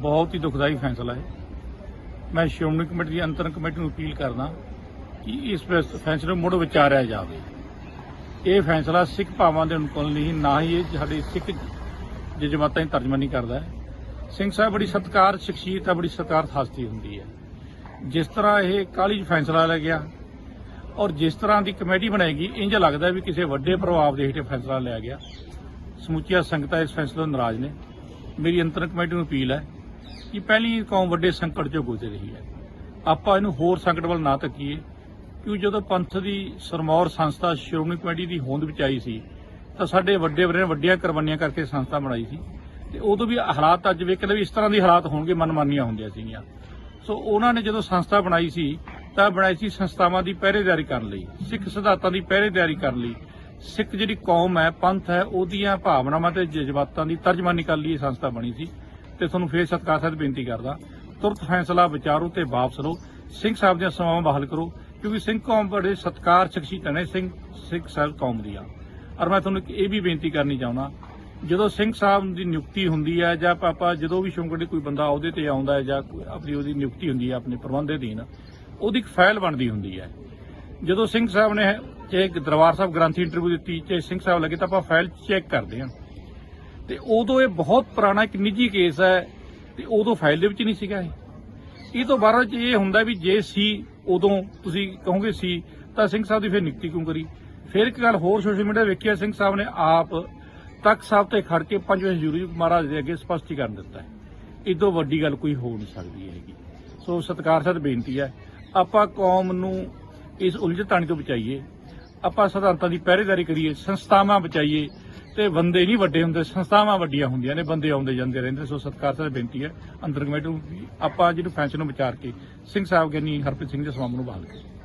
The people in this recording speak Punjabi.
ਬਹੁਤ ਹੀ ਦੁਖਦਾਈ ਫੈਸਲਾ ਹੈ। ਮੈਂ ਸ਼੍ਰੋਮਣੀ ਕਮੇਟੀ ਦੀ ਅੰਤਰ ਕਮੇਟੀ ਨੂੰ ਅਪੀਲ ਕਰਦਾ ਕਿ ਇਸ ਫੈਸਲੇ ਨੂੰ ਮੁੜ ਵਿਚਾਰਿਆ ਜਾਵੇ। ਇਹ ਫੈਸਲਾ ਸਿੱਖ ਭਾਵਾਂ ਦੇ ਅਨੁਕੂਲ ਨਹੀਂ, ਨਾ ਹੀ ਇਹ ਸਾਡੇ ਸਿੱਖ ਜਜ਼ਬਾਤਾਂ ਦੀ ਤਰਜਮਾਨੀ ਕਰਦਾ ਹੈ। ਸਿੰਘ ਸਾਹਿਬ, ਬੜੀ ਸਤਕਾਰ, ਸ਼ਖਸੀਅਤ ਹੈ ਬੜੀ ਸਤਕਾਰ ਹਸਤੀ ਹੁੰਦੀ ਹੈ। ਜਿਸ ਤਰ੍ਹਾਂ ਇਹ ਕਾਲੀ 'ਚ ਫੈਸਲਾ ਲੈ ਗਿਆ ਔਰ ਜਿਸ ਤਰ੍ਹਾਂ ਦੀ ਕਮੇਟੀ ਬਣਾਏਗੀ ਇੰਜ ਲੱਗਦਾ ਵੀ ਕਿਸੇ ਵੱਡੇ ਪ੍ਰਭਾਵ ਦੇ ਹੇਠ ਫੈਸਲਾ ਲਿਆ ਗਿਆ। ਸਮੁੱਚੀਆਂ ਸੰਗਤਾਂ ਇਸ ਫੈਸਲੇ ਤੋਂ ਨਾਰਾਜ਼ ਨੇ। ਮੇਰੀ ਅੰਤਰ ਕਮੇਟੀ ਨੂੰ ਅਪੀਲ ਹੈ ਕਿ ਪਹਿਲੀ ਕੌਮ ਵੱਡੇ ਸੰਕਟ ਚੋਂ ਗੁਜ਼ਰ ਰਹੀ ਹੈ। ਆਪਾਂ ਇਹਨੂੰ ਹੋਰ ਸੰਕਟ ਵੱਲ ਨਾ ਤੱਕੀਏ ਕਿਉਂ ਜਦੋਂ ਪੰਥ ਦੀ ਸਰਮੌਰ ਸੰਸਥਾ ਸ਼੍ਰੋਮਣੀ ਕਮੇਟੀ ਦੀ ਹੋਂਦ ਵਿੱਚ ਆਈ ਸੀ, ਤਾਂ ਸਾਡੇ ਵੱਡੇ ਵਰੇ ਵੱਡੀਆਂ ਕੁਰਬਾਨੀਆਂ ਕਰਕੇ ਸੰਸਥਾ ਬਣਾਈ ਸੀ। ਤੇ ਉਦੋਂ ਵੀ ਹਾਲਾਤ ਅੱਜ ਵੇਖਦੇ ਵੀ ਇਸ ਤਰ੍ਹਾਂ ਦੇ ਹਾਲਾਤ ਹੋਣਗੇ, ਮਨਮਾਨੀਆਂ ਹੁੰਦੀਆਂ ਸੀਗੀਆਂ। ਸੋ ਉਹਨਾਂ ਨੇ ਜਦੋਂ ਸੰਸਥਾ ਬਣਾਈ ਸੀ ਤਾਂ ਬਣਾਈ ਸੀ, ਸੰਸਥਾਵਾਂ ਦੀ ਪਹਿਰੇਦਾਰੀ ਕਰਨ ਲਈ, ਸਿੱਖ ਸਿਧਾਂਤਾਂ ਦੀ ਪਹਿਰੇਦਾਰੀ ਕਰਨ ਲਈ। ਸਿੱਖ ਜਿਹੜੀ ਕੌਮ ਹੈ, ਪੰਥ ਹੈ, ਉਹਦੀਆਂ ਭਾਵਨਾਵਾਂ ਤੇ ਜਜ਼ਬਾਤਾਂ ਦੀ ਤਰਜਮਾਨੀ ਕਰਨ ਲਈ ਇਹ ਸੰਸਥਾ ਬਣੀ ਸੀ। ਤੇ ਤੁਹਾਨੂੰ ਫੇਰ ਸਤਿਕਾਰ ਸਹਿਤ ਬੇਨਤੀ ਕਰਦਾ, ਤੁਰਤ ਫੈਸਲਾ ਵਿਚਾਰੋ ਤੇ ਵਾਪਸ ਲਓ ਸਿੰਘ ਸਾਹਿਬ ਦੀਆਂ ਸੇਵਾਵਾਂ ਬਹਾਲ ਕਰੋ, ਕਿਉਂਕਿ ਸਿੰਘ ਕੌਮ ਬੜੇ ਸਤਿਕਾਰ ਸ਼ਖਸੀਅਤਾਂ ਨੇ ਸਿੰਘ, ਸਿੱਖ ਸਾਹਿਬ ਕੌਮ ਦੀਆਂ। ਔਰ ਮੈਂ ਤੁਹਾਨੂੰ ਇਹ ਵੀ ਬੇਨਤੀ ਕਰਨੀ ਚਾਹੁੰਦਾ, ਜਦੋਂ ਸਿੰਘ ਸਾਹਿਬ ਦੀ ਨਿਯੁਕਤੀ ਹੁੰਦੀ ਹੈ, ਜਾਂ ਪਾਪਾ ਜਦੋਂ ਵੀ ਸ਼ੌਂਕੜੇ ਕੋਈ ਬੰਦਾ ਉਹਦੇ ਤੇ ਆਉਂਦਾ ਹੈ, ਜਾਂ ਆਪਣੀ ਉਹਦੀ ਨਿਯੁਕਤੀ ਹੁੰਦੀ ਹੈ ਆਪਣੇ ਪ੍ਰਬੰਧ ਦੇ ਅਧੀਨ ਉਹਦੀ ਇੱਕ ਫਾਈਲ ਬਣਦੀ ਹੁੰਦੀ ਹੈ। ਜਦੋਂ ਸਿੰਘ ਸਾਹਿਬ ਨੇ ਚਾਹੇ ਦਰਬਾਰ ਸਾਹਿਬ ਗ੍ਰੰਥੀ ਇੰਟਰਵਿਊ ਦਿੱਤੀ, ਚਾਹੇ ਸਿੰਘ ਸਾਹਿਬ ਲੱਗੇ ਤਾਂ ਆਪਾਂ ਫਾਈਲ ਚੈੱਕ ਕਰਦੇ ਹਾਂ। ਤੇ ਉਦੋਂ ਇਹ ਬਹੁਤ ਪੁਰਾਣਾ ਇੱਕ ਨਿੱਜੀ ਕੇਸ ਹੈ ਤੇ ਉਦੋਂ ਫਾਈਲ ਦੇ ਵਿੱਚ ਨਹੀਂ ਸੀਗਾ ਇਹ। ਇਹ ਤੋਂ ਬਾਅਦ ਇਹ ਹੁੰਦਾ ਵੀ ਜੇ ਸੀ ਉਦੋਂ ਤੁਸੀਂ ਕਹੋਗੇ ਸੀ, ਤਾਂ ਸਿੰਘ ਸਾਹਿਬ ਦੀ ਫਿਰ ਨਿਯੁਕਤੀ ਕਿਉਂ ਕਰੀ? ਫਿਰ ਇੱਕ ਗੱਲ ਹੋਰ ਸੋਸ਼ਲ ਮੀਡੀਆ ਵੇਖਿਆ ਸਿੰਘ ਸਾਹਿਬ ਨੇ ਆਪ ਤਖਤ ਸਾਹਿਬ ਤੇ ਖੜ ਕੇ ਪੰਜਵੇਂ ਜ਼ੂਰੀ ਮਹਾਰਾਜ ਦੇ ਅੱਗੇ ਸਪਸ਼ਟੀਕਰਨ ਦਿੱਤਾ ਹੈ। ਇਦੋਂ ਵੱਡੀ ਗੱਲ ਕੋਈ ਹੋ ਨਹੀਂ ਸਕਦੀ ਹੈਗੀ। ਸੋ ਸਤਿਕਾਰ ਸਹਿਤ ਬੇਨਤੀ ਹੈ ਆਪਾਂ ਕੌਮ ਨੂੰ ਇਸ ਉਲਝ ਤਾਣੀ ਤੋਂ ਬਚਾਈਏ, ਆਪਾਂ ਸਿਧਾਂਤਾਂ ਦੀ ਪਹਿਰੇਦਾਰੀ ਕਰੀਏ, ਸੰਸਥਾਵਾਂ ਬਚਾਈਏ, ਤੇ ਬੰਦੇ ਨਹੀਂ ਵੱਡੇ ਹੁੰਦੇ, ਸੰਸਥਾਵਾਂ ਵੱਡੀਆਂ ਹੁੰਦੀਆਂ ਨੇ, ਬੰਦੇ ਆਉਂਦੇ ਜਾਂਦੇ ਰਹਿੰਦੇ, ਸੋ ਸਤਿਕਾਰ ਸਾਹਿਬ ਬੇਨਤੀ ਹੈ, ਅੰਦਰ ਕਮੇਟੀ ਨੂੰ ਆਪਾਂ ਜਿਹਨੂੰ ਫੈਸਲੇ ਨੂੰ ਵਿਚਾਰ ਕੇ, ਸਿੰਘ ਸਾਹਿਬ ਗਿਆਨੀ ਹਰਪ੍ਰੀਤ ਸਿੰਘ ਦੇ ਸਮਾਗਮ ਨੂੰ ਬਹਾਲ ਕਰੀਏ